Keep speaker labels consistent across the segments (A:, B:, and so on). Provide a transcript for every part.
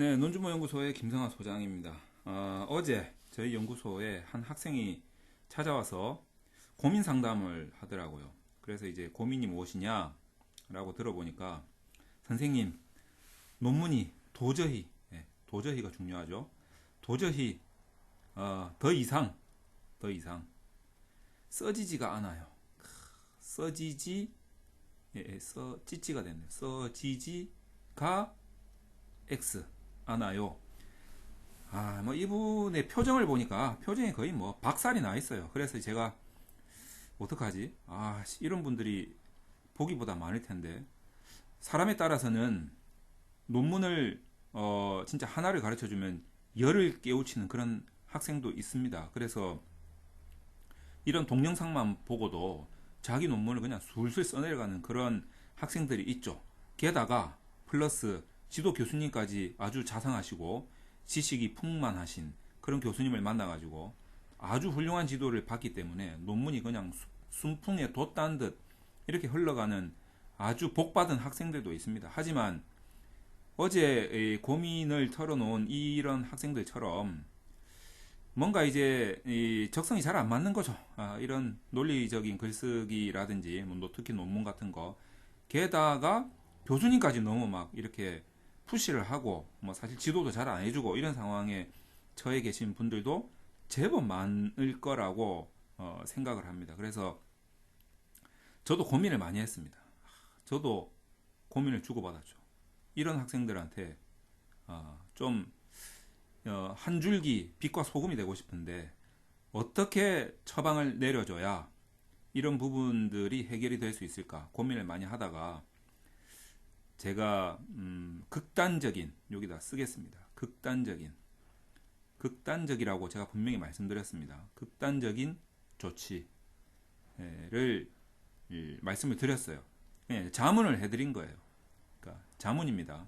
A: 네, 논주모 연구소의 김성하 소장입니다. 어, 어제 저희 연구소에 한 학생이 찾아와서 고민 상담을 하더라고요. 그래서 이제 고민이 무엇이냐? 라고 들어보니까 선생님, 논문이 도저히, 예, 도저히가 중요하죠. 도저히, 어, 더 이상, 더 이상, 써지지가 않아요. 써지지, 예, 예, 써지지가 됐네요. 써지지가 X 않아요. 아, 뭐 이분의 표정을 보니까 표정이 거의 뭐 박살이 나 있어요. 그래서 제가 어떡하지? 아, 이런 분들이 보기보다 많을 텐데 사람에 따라서는 논문을 어, 진짜 하나를 가르쳐 주면 열을 깨우치는 그런 학생도 있습니다. 그래서 이런 동영상만 보고도 자기 논문을 그냥 술술 써내려가는 그런 학생들이 있죠. 게다가 플러스 지도 교수님까지 아주 자상하시고 지식이 풍만하신 그런 교수님을 만나가지고 아주 훌륭한 지도를 받기 때문에 논문이 그냥 순풍에 돛단 듯 이렇게 흘러가는 아주 복받은 학생들도 있습니다. 하지만 어제 고민을 털어놓은 이런 학생들처럼 뭔가 이제 적성이 잘 안 맞는 거죠. 아, 이런 논리적인 글쓰기라든지 뭐 특히 논문 같은 거 게다가 교수님까지 너무 막 이렇게 푸시를 하고 뭐 사실 지도도 잘 안 해주고 이런 상황에 처해 계신 분들도 제법 많을 거라고 어, 생각을 합니다. 그래서 저도 고민을 많이 했습니다. 저도 고민을 주고받았죠. 이런 학생들한테 어, 좀한 어, 줄기 빛과 소금이 되고 싶은데 어떻게 처방을 내려줘야 이런 부분들이 해결이 될 수 있을까 고민을 많이 하다가 제가 음, 극단적인 여기다 쓰겠습니다. 극단적인 극단적이라고 제가 분명히 말씀드렸습니다. 극단적인 조치를 말씀을 드렸어요. 네, 자문을 해드린 거예요. 그러니까 자문입니다.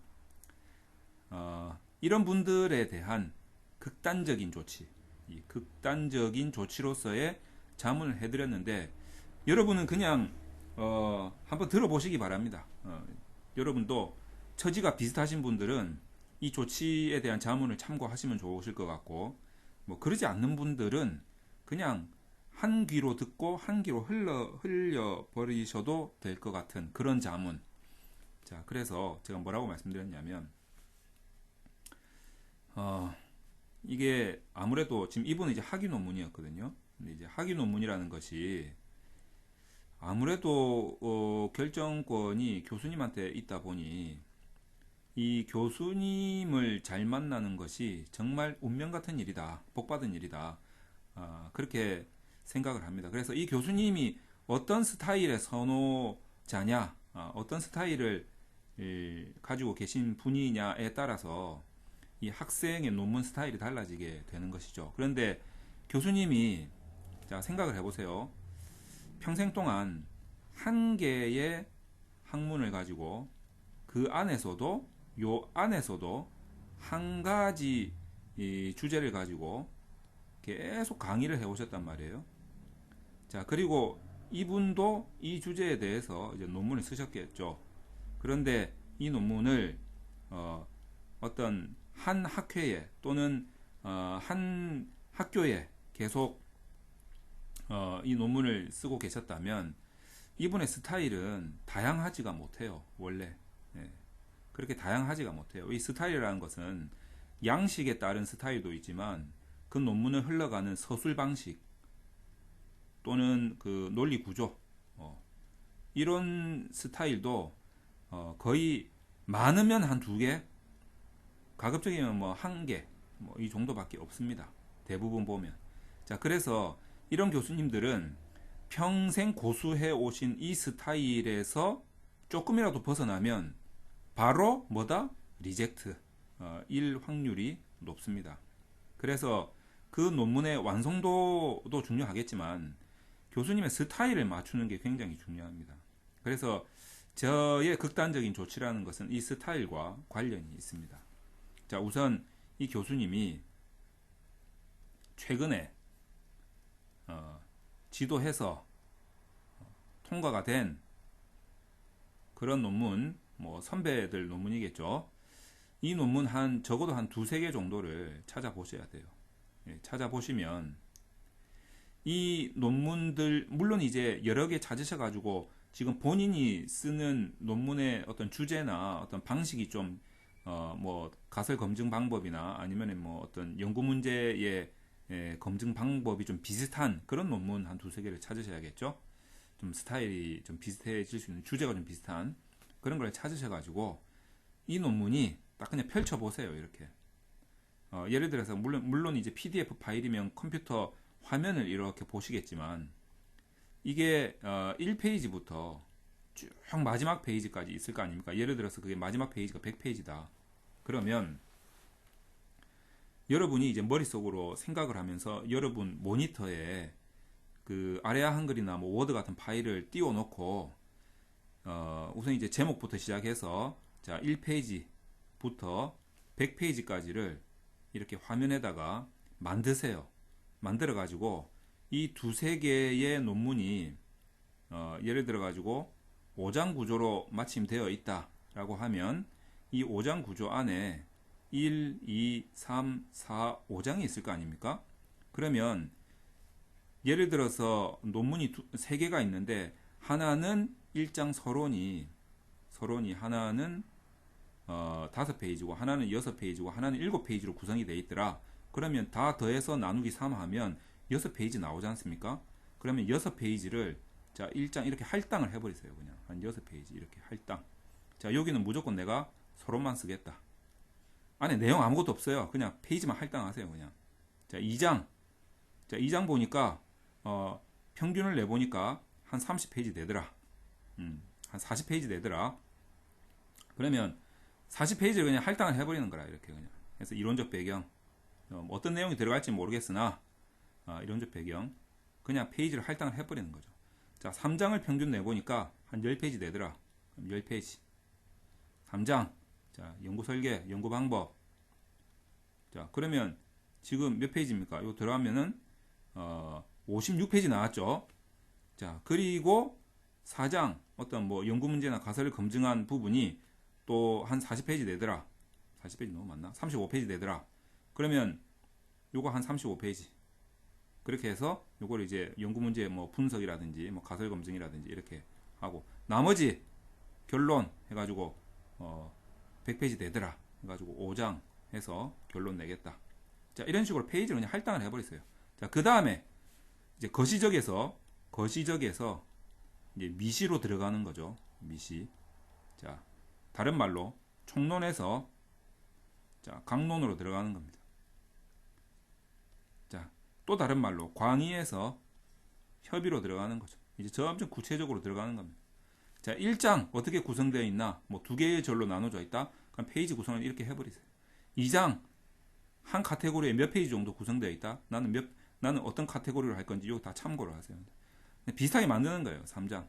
A: 어, 이런 분들에 대한 극단적인 조치, 이 극단적인 조치로서의 자문을 해드렸는데 여러분은 그냥 어, 한번 들어보시기 바랍니다. 어, 여러분도 처지가 비슷하신 분들은 이 조치에 대한 자문을 참고하시면 좋으실 것 같고 뭐 그러지 않는 분들은 그냥 한 귀로 듣고 한 귀로 흘러 흘려 버리셔도 될 것 같은 그런 자문. 자, 그래서 제가 뭐라고 말씀드렸냐면 어 이게 아무래도 지금 이분은 이제 학위 논문이었거든요. 근데 이제 학위 논문이라는 것이 아무래도 어, 결정권이 교수님한테 있다 보니 이 교수님을 잘 만나는 것이 정말 운명 같은 일이다, 복 받은 일이다. 어, 그렇게 생각을 합니다. 그래서 이 교수님이 어떤 스타일의 선호자냐, 어, 떤 스타일을 이, 가지고 계신 분이냐에 따라서 이 학생의 논문 스타일이 달라지게 되는 것이죠. 그런데 교수님이 자 생각을 해보세요. 평생 동안 한 개의 학문을 가지고 그 안에서도 요 안에서도 한 가지 주제를 가지고 계속 강의를 해 오셨단 말이에요. 자, 그리고 이분도 이 주제에 대해서 이제 논문을 쓰셨겠죠. 그런데 이 논문을 어, 어떤 한 학회에 또는 어, 한 학교에 계속 어, 이 논문을 쓰고 계셨다면 이분의 스타일은 다양하지가 못해요. 원래 예. 그렇게 다양하지가 못해요. 이 스타일이라는 것은 양식에 따른 스타일도 있지만 그 논문을 흘러가는 서술 방식 또는 그 논리 구조 어, 이런 스타일도 어, 거의 많으면 한 두 개, 가급적이면 뭐 한 개, 뭐 이 정도밖에 없습니다. 대부분 보면. 자, 그래서 이런 교수님들은 평생 고수해 오신 이 스타일에서 조금이라도 벗어나면 바로 뭐다? 리젝트. 어, 일 확률이 높습니다. 그래서 그 논문의 완성도도 중요하겠지만 교수님의 스타일을 맞추는 게 굉장히 중요합니다. 그래서 저의 극단적인 조치라는 것은 이 스타일과 관련이 있습니다. 자, 우선 이 교수님이 최근에 어, 지도해서 통과가 된 그런 논문, 뭐 선배들 논문이겠죠. 이 논문 한 적어도 한 두세 개 정도를 찾아보셔야 돼요. 예, 찾아보시면 이 논문들 물론 이제 여러 개 찾으셔 가지고 지금 본인이 쓰는 논문의 어떤 주제나 어떤 방식이 좀 어 뭐 가설 검증 방법이나 아니면은 뭐 어떤 연구 문제의 예, 검증 방법이 좀 비슷한 그런 논문 한 두세 개를 찾으셔야겠죠. 좀 스타일이 좀 비슷해질 수 있는 주제가 좀 비슷한 그런 걸 찾으셔 가지고 이 논문이 딱 그냥 펼쳐 보세요. 이렇게. 어, 예를 들어서 물론 물론 이제 PDF 파일이면 컴퓨터 화면을 이렇게 보시겠지만 이게 어, 1페이지부터 쭉 마지막 페이지까지 있을 거 아닙니까? 예를 들어서 그게 마지막 페이지가 100페이지다. 그러면 여러분이 이제 머릿속으로 생각을 하면서 여러분 모니터에 그 아래아 한글이나 뭐 워드 같은 파일을 띄워 놓고 어, 우선 이제 제목부터 시작해서 자 1페이지부터 100페이지까지를 이렇게 화면에다가 만드세요. 만들어 가지고 이 두세 개의 논문이 어, 예를 들어 가지고 5장 구조로 마침 되어 있다라고 하면 이 5장 구조 안에 1, 2, 3, 4, 5장이 있을 거 아닙니까? 그러면 예를 들어서 논문이 두, 3개가 있는데 하나는 1장 서론이 서론이 하나는 어, 5페이지고 하나는 6페이지고 하나는 7페이지로 구성이 되어 있더라. 그러면 다 더해서 나누기 3 하면 6페이지 나오지 않습니까? 그러면 6페이지를 자, 1장 이렇게 할당을 해버리세요. 그냥. 한 6페이지 이렇게 할당. 자, 여기는 무조건 내가 서론만 쓰겠다. 안에 내용 아무것도 없어요. 그냥 페이지만 할당하세요. 그냥. 자, 2장. 자, 2장 보니까, 어, 평균을 내보니까 한 30페이지 되더라. 음, 한 40페이지 되더라. 그러면 40페이지를 그냥 할당을 해버리는 거라. 이렇게 그냥. 그래서 이론적 배경. 어, 뭐 어떤 내용이 들어갈지 모르겠으나, 어, 이론적 배경. 그냥 페이지를 할당을 해버리는 거죠. 자, 3장을 평균 내보니까 한 10페이지 되더라. 그럼 10페이지. 3장. 자, 연구 설계, 연구 방법. 자, 그러면 지금 몇 페이지입니까? 이거 들어가면은, 어, 56페이지 나왔죠? 자, 그리고 4장, 어떤 뭐 연구 문제나 가설을 검증한 부분이 또 한 40페이지 되더라. 40페이지 너무 많나? 35페이지 되더라. 그러면 요거 한 35페이지. 그렇게 해서 요거를 이제 연구 문제 뭐 분석이라든지 뭐 가설 검증이라든지 이렇게 하고 나머지 결론 해 가지고 어 100페이지 되더라 해가지고 5장 해서 결론 내겠다. 자 이런 식으로 페이지를 그냥 할당을 해버렸어요. 자그 다음에 이제 거시적에서 거시적에서 이제 미시로 들어가는 거죠. 미시. 자 다른 말로 총론에서 자 강론으로 들어가는 겁니다. 또 다른 말로 광의에서 협의로 들어가는 거죠. 이제 점점 구체적으로 들어가는 겁니다. 자, 1장 어떻게 구성되어 있나? 뭐 두 개의 절로 나눠져 있다. 그럼 페이지 구성을 이렇게 해 버리세요. 2장 한 카테고리에 몇 페이지 정도 구성되어 있다. 나는 몇 나는 어떤 카테고리를 할 건지 이거 다 참고를 하세요. 비슷하게 만드는 거예요. 3장.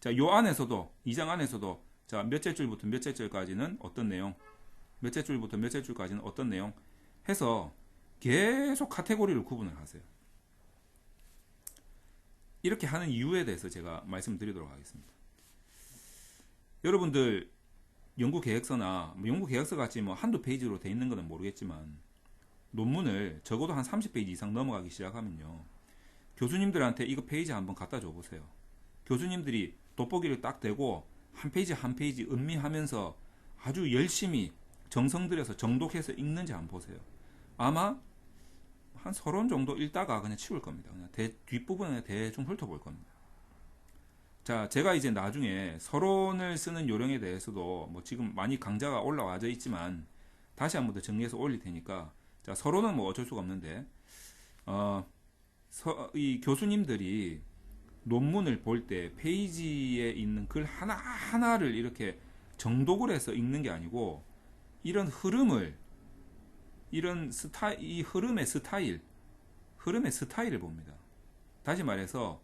A: 자, 요 안에서도 2장 안에서도 자, 몇째 줄부터 몇째 줄까지는 어떤 내용, 몇째 줄부터 몇째 줄까지는 어떤 내용 해서 계속 카테고리를 구분을 하세요. 이렇게 하는 이유에 대해서 제가 말씀드리도록 하겠습니다. 여러분들 연구 계획서나 뭐 연구 계획서 같이 뭐 한두 페이지로 돼 있는 것은 모르겠지만 논문을 적어도 한 30페이지 이상 넘어가기 시작하면요. 교수님들한테 이거 페이지 한번 갖다 줘 보세요. 교수님들이 돋보기를 딱 대고 한 페이지 한 페이지 음미하면서 아주 열심히 정성 들여서 정독해서 읽는지 한번 보세요. 아마 한 서론 정도 읽다가 그냥 치울 겁니다. 그냥 대, 뒷부분에 대충 훑어볼 겁니다. 자, 제가 이제 나중에 서론을 쓰는 요령에 대해서도 뭐 지금 많이 강좌가 올라와져 있지만 다시 한 번 더 정리해서 올릴 테니까 자, 서론은 뭐 어쩔 수가 없는데 어, 서, 이 교수님들이 논문을 볼 때 페이지에 있는 글 하나하나를 이렇게 정독을 해서 읽는 게 아니고 이런 흐름을 이런 스타일, 이 흐름의 스타일, 흐름의 스타일을 봅니다. 다시 말해서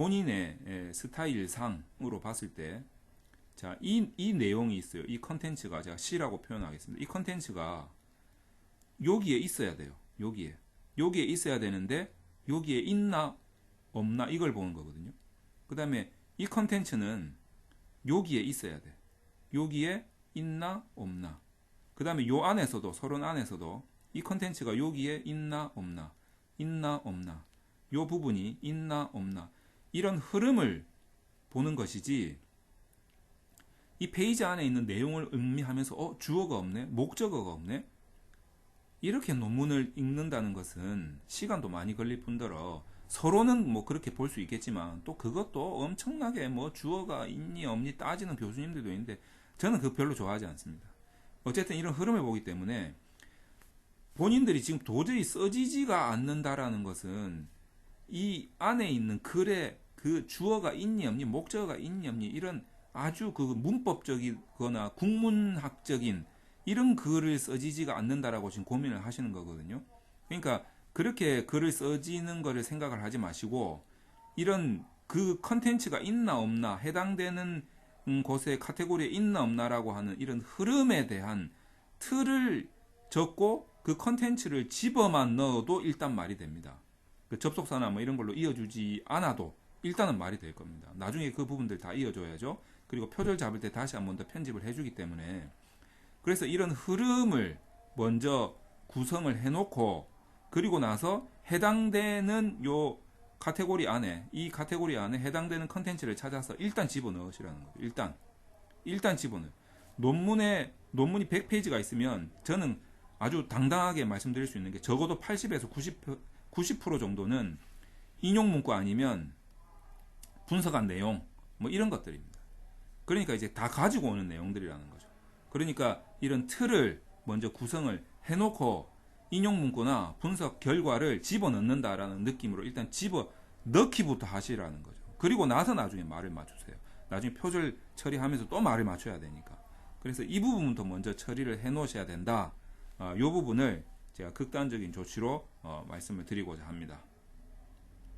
A: 본인의 스타일상으로 봤을 때, 자, 이, 이 내용이 있어요. 이 컨텐츠가 제가 C라고 표현하겠습니다. 이 컨텐츠가 여기에 있어야 돼요. 여기에. 여기에 있어야 되는데, 여기에 있나, 없나, 이걸 보는 거거든요. 그 다음에 이 컨텐츠는 여기에 있어야 돼. 여기에 있나, 없나. 그 다음에 요 안에서도, 서론 안에서도 이 컨텐츠가 여기에 있나, 없나, 있나, 없나, 요 부분이 있나, 없나, 이런 흐름을 보는 것이지, 이 페이지 안에 있는 내용을 음미하면서, 어, 주어가 없네? 목적어가 없네? 이렇게 논문을 읽는다는 것은 시간도 많이 걸릴 뿐더러 서로는 뭐 그렇게 볼 수 있겠지만 또 그것도 엄청나게 뭐 주어가 있니 없니 따지는 교수님들도 있는데 저는 그거 별로 좋아하지 않습니다. 어쨌든 이런 흐름을 보기 때문에 본인들이 지금 도저히 써지지가 않는다라는 것은 이 안에 있는 글에 그 주어가 있니 없니 목적어가 있니 없니 이런 아주 그 문법적이거나 국문학적인 이런 글을 써지지가 않는다라고 지금 고민을 하시는 거거든요. 그러니까 그렇게 글을 써지는 거를 생각을 하지 마시고 이런 그 컨텐츠가 있나 없나 해당되는 음, 곳의 카테고리에 있나 없나라고 하는 이런 흐름에 대한 틀을 적고 그 컨텐츠를 집어만 넣어도 일단 말이 됩니다. 그 접속사나 뭐 이런 걸로 이어주지 않아도 일단은 말이 될 겁니다. 나중에 그 부분들 다 이어줘야죠. 그리고 표절 잡을 때 다시 한 번 더 편집을 해주기 때문에 그래서 이런 흐름을 먼저 구성을 해놓고 그리고 나서 해당되는 요 카테고리 안에 이 카테고리 안에 해당되는 컨텐츠를 찾아서 일단 집어넣으시라는 거죠. 일단 일단 집어넣어. 논문에 논문이 100페이지가 있으면 저는 아주 당당하게 말씀드릴 수 있는 게 적어도 80에서 90, 90% 정도는 인용 문구 아니면 분석한 내용 뭐 이런 것들입니다. 그러니까 이제 다 가지고 오는 내용들이라는 거죠. 그러니까 이런 틀을 먼저 구성을 해놓고 인용 문구나 분석 결과를 집어넣는다라는 느낌으로 일단 집어 넣기부터 하시라는 거죠. 그리고 나서 나중에 말을 맞추세요. 나중에 표절 처리하면서 또 말을 맞춰야 되니까. 그래서 이 부분부터 먼저 처리를 해 놓으셔야 된다. 어, 이 부분을 제가 극단적인 조치로 어, 말씀을 드리고자 합니다.